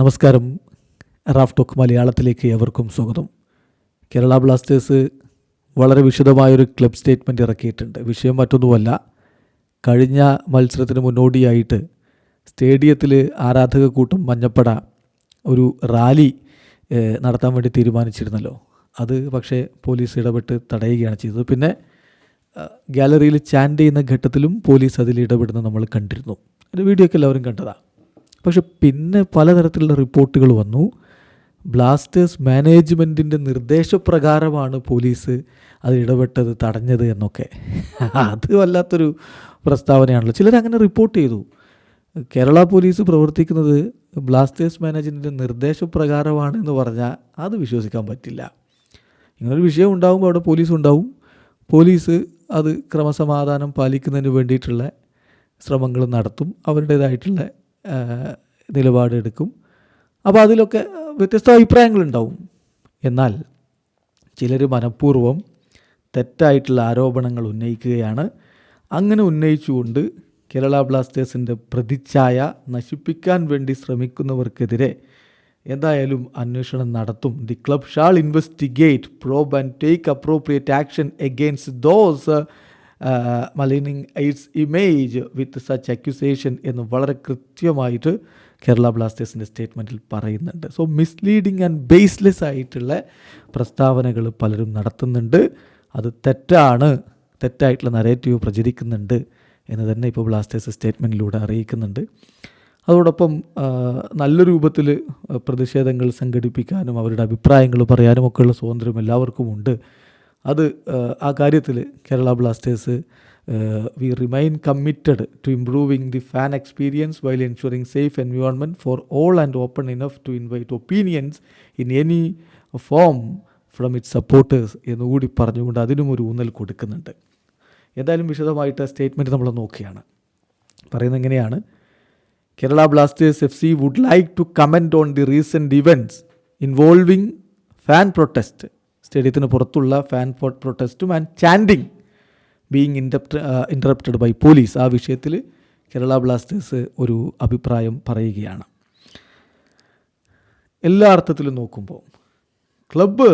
നമസ്കാരം. Raf talk മലയാളത്തിലേക്ക് എവർക്കും സ്വാഗതം. കേരള ബ്ലാസ്റ്റേഴ്സ് വളരെ വിശദമായൊരു ക്ലബ് സ്റ്റേറ്റ്മെന്റ് ഇറക്കിയിട്ടുണ്ട്. വിഷയം മറ്റൊന്നുമല്ല കഴിഞ്ഞ മത്സരത്തിന് മുന്നോടിയായിട്ട് സ്റ്റേഡിയത്തിൽ ആരാധക കൂട്ടം മഞ്ഞപ്പട ഒരു റാലി നടത്താൻ വേണ്ടി തീരുമാനിച്ചിരുന്നല്ലോ. അത് പക്ഷേ പോലീസ് ഇടപെട്ട് തടയുകയാണ് ചെയ്തത്. പിന്നെ ഗാലറിയിൽ ചാൻഡ് ചെയ്യുന്ന ഘട്ടത്തിലും പോലീസ് അതിൽ ഇടപെടുന്നത് നമ്മൾ കണ്ടിരുന്നു. ഒരു വീഡിയോ ഒക്കെ എല്ലാവരും കണ്ടതാണ് പക്ഷെ പിന്നെ പലതരത്തിലുള്ള റിപ്പോർട്ടുകൾ വന്നു. ബ്ലാസ്റ്റേഴ്സ് മാനേജ്മെന്റിന്റെ നിർദ്ദേശപ്രകാരമാണ് പോലീസ് അത് ഇടപെട്ടത് തടഞ്ഞത് എന്നൊക്കെ. അത് വല്ലാത്തൊരു പ്രസ്താവനയാണല്ലോ. ചിലരങ്ങനെ റിപ്പോർട്ട് ചെയ്തു. കേരള പോലീസ് പ്രവർത്തിക്കുന്നത് ബ്ലാസ്റ്റേഴ്സ് മാനേജ്മെന്റിന്റെ നിർദ്ദേശപ്രകാരമാണ് എന്ന് പറഞ്ഞാൽ അത് വിശ്വസിക്കാൻ പറ്റില്ല. ഇങ്ങനൊരു വിഷയം ഉണ്ടാകുമ്പോൾ അവിടെ പോലീസ് ഉണ്ടാവും. പോലീസ് അത് ക്രമസമാധാനം പാലിക്കുന്നതിന് വേണ്ടിയിട്ടുള്ള ശ്രമങ്ങൾ നടത്തും. അവരുടേതായിട്ടുള്ള നിലപാടെടുക്കും അപ്പോൾ അതിലൊക്കെ വ്യത്യസ്ത അഭിപ്രായങ്ങളുണ്ടാവും. എന്നാൽ ചിലർ മനഃപൂർവം തെറ്റായിട്ടുള്ള ആരോപണങ്ങൾ ഉന്നയിക്കുകയാണ്. അങ്ങനെ ഉന്നയിച്ചുകൊണ്ട് കേരള ബ്ലാസ്റ്റേഴ്സിന്റെ പ്രതിച്ഛായ നശിപ്പിക്കാൻ വേണ്ടി ശ്രമിക്കുന്നവർക്കെതിരെ എന്തായാലും അന്വേഷണം നടത്തും. The club shall investigate probe and take appropriate action against those maligning its image with such accusation എന്ന് വളരെ കൃത്യമായിട്ട് കേരള ബ്ലാസ്റ്റേഴ്സിന്റെ സ്റ്റേറ്റ്മെന്റിൽ പറയുന്നുണ്ട്. സോ മിസ്ലീഡിങ് ആൻഡ് ബേസ്ലെസ് ആയിട്ടുള്ള പ്രസ്താവനകൾ പലരും നടത്തുന്നുണ്ട്. അത് തെറ്റാണ് തെറ്റായിട്ടുള്ള നരേറ്റീവ് പ്രചരിക്കുന്നുണ്ട് എന്ന് തന്നെ ഇപ്പോൾ ബ്ലാസ്റ്റേഴ്സ് സ്റ്റേറ്റ്മെന്റിലൂടെ അറിയിക്കുന്നുണ്ട്. അതോടൊപ്പം നല്ല രൂപത്തിൽ പ്രതിഷേധങ്ങൾ സംഘടിപ്പിക്കാനും അവരുടെ അഭിപ്രായങ്ങൾ പറയാനും ഒക്കെയുള്ള സ്വാതന്ത്ര്യം എല്ലാവർക്കും ഉണ്ട് അത് ആ, കാര്യത്തിൽ Kerala Blasters we remain committed to improving the fan experience while ensuring safe environment for all and open enough to invite opinions in any form from it supporters എന്നുകൂടി പറഞ്ഞുകൊണ്ട് അതിനും ഒരു ഊന്നൽ കൊടുക്കുന്നുണ്ട്. എന്തായാലും വിശദമായിട്ട് സ്റ്റേറ്റ്മെന്റ് നമ്മൾ നോക്കുകയാണ്. പറയുന്നത് എങ്ങനെയാണ്? Kerala Blasters F C would like to comment on the recent events involving fan protest സ്റ്റേഡിയത്തിന് പുറത്തുള്ള fan പ്രൊട്ടസ്റ്റും and chanting being interrupt interrupted by police ആ വിഷയത്തിൽ കേരള ബ്ലാസ്റ്റേഴ്സ് ഒരു അഭിപ്രായം പറയുകയാണ്. എല്ലാ അർത്ഥത്തിലും നോക്കുമ്പോൾ club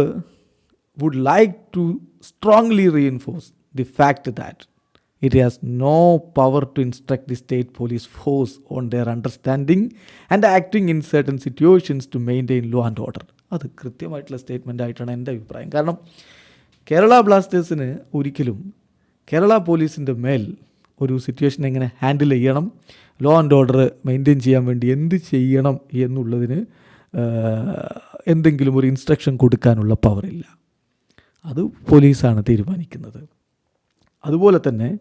would like to strongly reinforce the fact that it has no power to instruct the state police force on their understanding and acting in certain situations to maintain law and order അത് കൃത്യമായിട്ടുള്ള statement ആയിട്ടാണ് എന്റെ അഭിപ്രായം. കാരണം കേരള ബ്ലാസ്റ്റേഴ്സിന് ഒരിക്കലും കേരള പോലീസിന്റെ മേൽ ഒരു സിറ്റുവേഷൻ എങ്ങനെ ഹാൻഡിൽ ചെയ്യണം ലോ ആൻഡ് ഓർഡർ മെയിന്റെയിൻ ചെയ്യാൻ വേണ്ടി എന്ത് ചെയ്യണം എന്നുള്ളതിന് എന്തെങ്കിലും ഒരു ഇൻസ്ട്രക്ഷൻ കൊടുക്കാനുള്ള പവറില്ല അത് പോലീസാണ് തീരുമാനിക്കുന്നത്. അതുപോലെ തന്നെ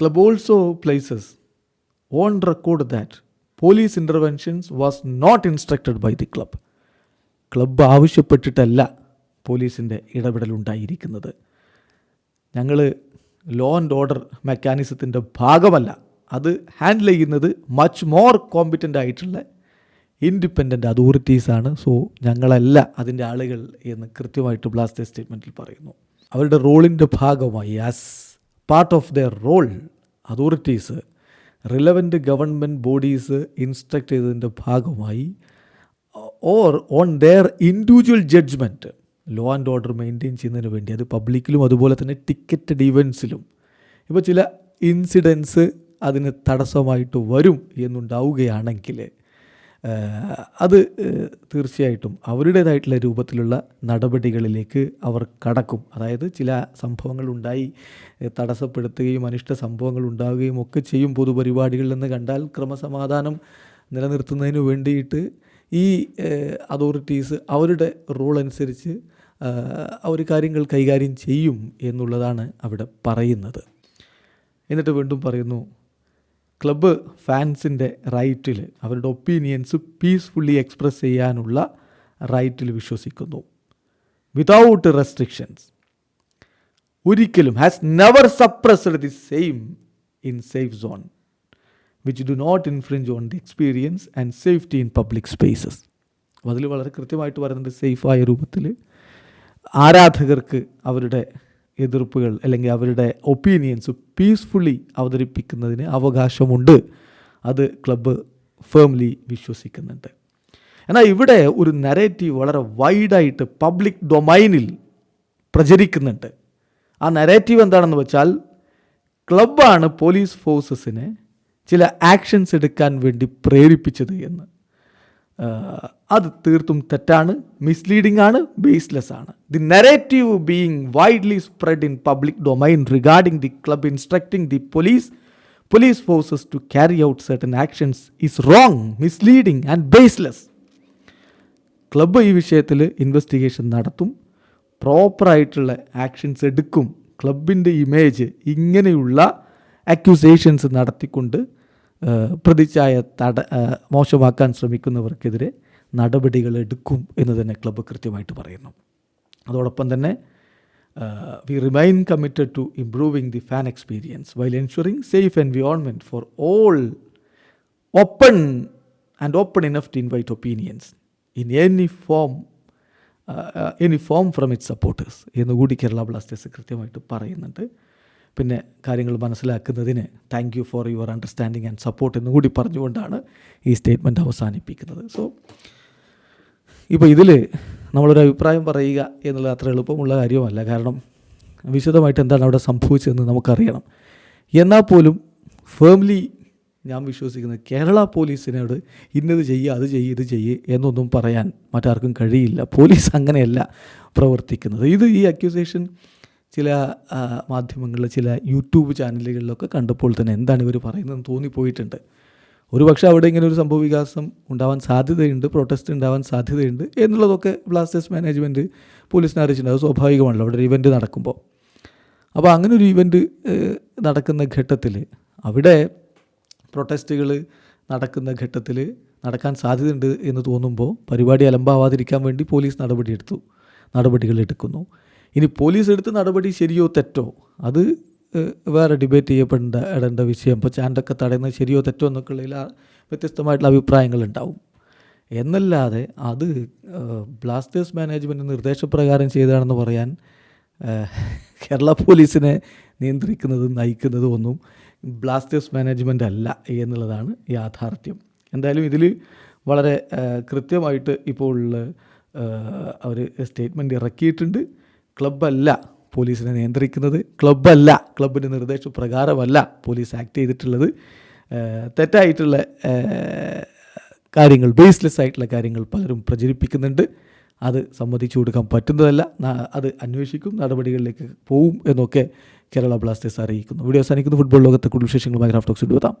club also places on record that police interventions was not instructed by the club club ആവശ്യപ്പെട്ടിട്ടല്ല പോലീസിന്റെ ഇടപെടലുണ്ടായിരിക്കുന്നത്. ഞങ്ങൾ ലോ ആൻഡ് ഓർഡർ മെക്കാനിസത്തിന്റെ ഭാഗമല്ല. അത് ഹാൻഡിൽ ചെയ്യുന്നത് മച്ച് മോർ കോമ്പിറ്റന്റ് ആയിട്ടുള്ള ഇൻഡിപെൻഡന്റ് അതോറിറ്റീസാണ് സോ ഞങ്ങളല്ല അതിന്റെ ആളുകൾ എന്ന് കൃത്യമായിട്ട് ബ്ലാസ്റ്റേ സ്റ്റേറ്റ്മെന്റിൽ പറയുന്നു. അവരുടെ റോളിന്റെ ഭാഗമായി as part of their role authorities relevant government bodies instruct ചെയ്തതിന്റെ ഭാഗമായി or on their individual judgement law and order maintain ചെയ്യുന്നതിന് വേണ്ടി അത് പബ്ലിക്കിലും അതുപോലെ തന്നെ ടിക്കറ്റഡ് ഇവൻസിലും ഇപ്പോൾ ചില ഇൻസിഡൻസ് അതിന് തടസ്സമായിട്ട് വരും എന്നുണ്ടാവുകയാണെങ്കിൽ അത് തീർച്ചയായിട്ടും അവരുടേതായിട്ടുള്ള രൂപത്തിലുള്ള നടപടികളിലേക്ക് അവർ കടക്കും. അതായത് ചില സംഭവങ്ങൾ ഉണ്ടായി തടസ്സപ്പെടുത്തുകയും അനിഷ്ട സംഭവങ്ങൾ ഉണ്ടാവുകയും ഒക്കെ ചെയ്യും പൊതുപരിപാടികളിൽ നിന്ന് കണ്ടാൽ ക്രമസമാധാനം നിലനിർത്തുന്നതിന് വേണ്ടിയിട്ട് ഈ അതോറിറ്റീസ് അവരുടെ റൂൾ അനുസരിച്ച് അവർ കാര്യങ്ങൾ കൈകാര്യം ചെയ്യും എന്നുള്ളതാണ് അവിടെ പറയുന്നത്. എന്നിട്ട് വീണ്ടും പറയുന്നു ക്ലബ്ബ് ഫാൻസിന്റെ റൈറ്റിൽ അവരുടെ ഒപ്പീനിയൻസ് പീസ്ഫുള്ളി എക്സ്പ്രസ് ചെയ്യാനുള്ള റൈറ്റിൽ വിശ്വസിക്കുന്നു. Without restrictions. ഒരിക്കലും has never suppressed the same in safe zone. Which do not infringe on the experience and safety in public spaces അപ്പോൾ അതിൽ വളരെ കൃത്യമായിട്ട് പറയുന്നുണ്ട് സേഫായ രൂപത്തിൽ ആരാധകർക്ക് അവരുടെ എതിർപ്പുകൾ അല്ലെങ്കിൽ അവരുടെ ഒപ്പീനിയൻസ് പീസ്ഫുള്ളി അവതരിപ്പിക്കുന്നതിന് അവകാശമുണ്ട്. അത് ക്ലബ്ബ് ഫേംലി വിശ്വസിക്കുന്നുണ്ട്. എന്നാൽ ഇവിടെ ഒരു നരേറ്റീവ് വളരെ വൈഡായിട്ട് പബ്ലിക് ഡൊമൈനിൽ പ്രചരിക്കുന്നുണ്ട്. ആ നരേറ്റീവ് എന്താണെന്ന് വെച്ചാൽ ക്ലബ്ബാണ് പോലീസ് ഫോഴ്സസിനെ ചില ആക്ഷൻസ് എടുക്കാൻ വേണ്ടി പ്രേരിപ്പിച്ചത് എന്ന്. അത് തീർത്തും തെറ്റാണ് മിസ്ലീഡിംഗ് ആണ് ബേസ്ലെസ് ആണ്. The narrative being widely spread in public domain regarding the club instructing the police police forces to carry out certain actions is wrong misleading and baseless club ഈ വിഷയത്തിൽ ഇൻവെസ്റ്റിഗേഷൻ നടത്തും പ്രോപ്പറായിട്ടുള്ള ആക്ഷൻസ് എടുക്കും. ക്ലബിന്റെ image ഇങ്ങനെയുള്ള accusations നടത്തിക്കൊണ്ട് പ്രതിച്ഛായ തട മോശമാക്കാൻ ശ്രമിക്കുന്നവർക്കെതിരെ നടപടികൾ എടുക്കും എന്ന് തന്നെ ക്ലബ്ബ് കൃത്യമായിട്ട് പറയുന്നു. അതോടൊപ്പം തന്നെ we remain committed to improving the fan experience while ensuring safe environment for all open and open enough to invite opinions in any form any form from it supporters എന്നുകൂടി എന്ന് കൂടി കേരള ബ്ലാസ്റ്റേഴ്സ് കൃത്യമായിട്ട് പറയുന്നുണ്ട്. പിന്നെ കാര്യങ്ങൾ മനസ്സിലാക്കുന്നതിന് thank you for your understanding and support എന്ന് കൂടി പറഞ്ഞുകൊണ്ടാണ് ഈ സ്റ്റേറ്റ്മെന്റ് അവസാനിപ്പിക്കുന്നത്. സോ ഇപ്പോൾ ഇതിൽ നമ്മളൊരു അഭിപ്രായം പറയുക എന്നുള്ളത് അത്ര എളുപ്പമുള്ള കാര്യമല്ല. കാരണം വിശദമായിട്ട് എന്താണ് അവിടെ സംഭവിച്ചതെന്ന് നമുക്കറിയണം. എന്നാൽ പോലും ഫേംലി ഞാൻ വിശ്വസിക്കുന്നത് കേരള പോലീസിനോട് ഇന്നത് ചെയ്യുക അത് ചെയ്യുക ഇത് ചെയ്യുക എന്നൊന്നും പറയാൻ മറ്റാർക്കും കഴിയില്ല. പോലീസ് അങ്ങനെയല്ല പ്രവർത്തിക്കുന്നത്. ഇത് ഈ അക്യൂസേഷൻ ചില മാധ്യമങ്ങളിൽ ചില യൂട്യൂബ് ചാനലുകളിലൊക്കെ കണ്ടപ്പോൾ തന്നെ എന്താണ് ഇവർ പറയുന്നതെന്ന് തോന്നിപ്പോയിട്ടുണ്ട്. ഒരു പക്ഷേ അവിടെ ഇങ്ങനെ ഒരു സംഭവ വികാസം ഉണ്ടാവാൻ സാധ്യതയുണ്ട് പ്രൊട്ടസ്റ്റ് ഉണ്ടാവാൻ സാധ്യതയുണ്ട് എന്നുള്ളതൊക്കെ ബ്ലാസ്റ്റേഴ്സ് മാനേജ്മെന്റ് പോലീസിനെ അറിയിച്ചിട്ടുണ്ട് അത് സ്വാഭാവികമാണല്ലോ അവിടെ ഒരു ഇവന്റ് നടക്കുമ്പോൾ. അപ്പോൾ അങ്ങനെ ഒരു ഇവന്റ് നടക്കുന്ന ഘട്ടത്തിൽ അവിടെ പ്രൊട്ടസ്റ്റുകൾ നടക്കുന്ന ഘട്ടത്തിൽ നടക്കാൻ സാധ്യതയുണ്ട് എന്ന് തോന്നുമ്പോൾ പരിപാടി അലമ്പാവാതിരിക്കാൻ വേണ്ടി പോലീസ് നടപടിയെടുത്തു നടപടികൾ എടുക്കുന്നു. ഇനി പോലീസ് എടുത്ത നടപടി ശരിയോ തെറ്റോ? അത് വേറെ ഡിബേറ്റ് ചെയ്യപ്പെടേണ്ട ഇടേണ്ട വിഷയം. ഇപ്പോൾ ചാൻഡൊക്കെ തടയുന്നത് ശരിയോ തെറ്റോ എന്നൊക്കെയുള്ളതിൽ വ്യത്യസ്തമായിട്ടുള്ള അഭിപ്രായങ്ങൾ ഉണ്ടാവും എന്നല്ലാതെ അത് ബ്ലാസ്റ്റേഴ്സ് മാനേജ്മെന്റ് നിർദ്ദേശപ്രകാരം ചെയ്തതാണെന്ന് പറയാൻ കേരള പോലീസിനെ നിയന്ത്രിക്കുന്നതും നയിക്കുന്നതും ഒന്നും ബ്ലാസ്റ്റേഴ്സ് മാനേജ്മെന്റ് അല്ല എന്നുള്ളതാണ് യാഥാർത്ഥ്യം. എന്തായാലും ഇതിൽ വളരെ കൃത്യമായിട്ട് ഇപ്പോൾ അവർ സ്റ്റേറ്റ്മെന്റ് ഇറക്കിയിട്ടുണ്ട്. ക്ലബ്ബല്ല പോലീസിനെ നിയന്ത്രിക്കുന്നത്. ക്ലബ്ബല്ല ക്ലബിന്റെ നിർദ്ദേശപ്രകാരമല്ല പോലീസ് ആക്ട് ചെയ്തിട്ടുള്ളത്. തെറ്റായിട്ടുള്ള കാര്യങ്ങൾ ബേസ്ലെസ് ആയിട്ടുള്ള കാര്യങ്ങൾ പലരും പ്രചരിപ്പിക്കുന്നുണ്ട്. അത് സമ്മതിച്ചു കൊടുക്കാൻ പറ്റുന്നതല്ല. അത് അന്വേഷിക്കും നടപടികളിലേക്ക് പോവും എന്നൊക്കെ കേരള ബ്ലാസ്റ്റേഴ്സ് അറിയിക്കുന്നു. വീഡിയോ അവസാനിക്കുന്നു. ഫുട്ബോൾ ലോകത്തെ കൂടുതൽ വിശേഷങ്ങളുമായി ഗ്രാഫ്റ്റോക്സ് എത്താം.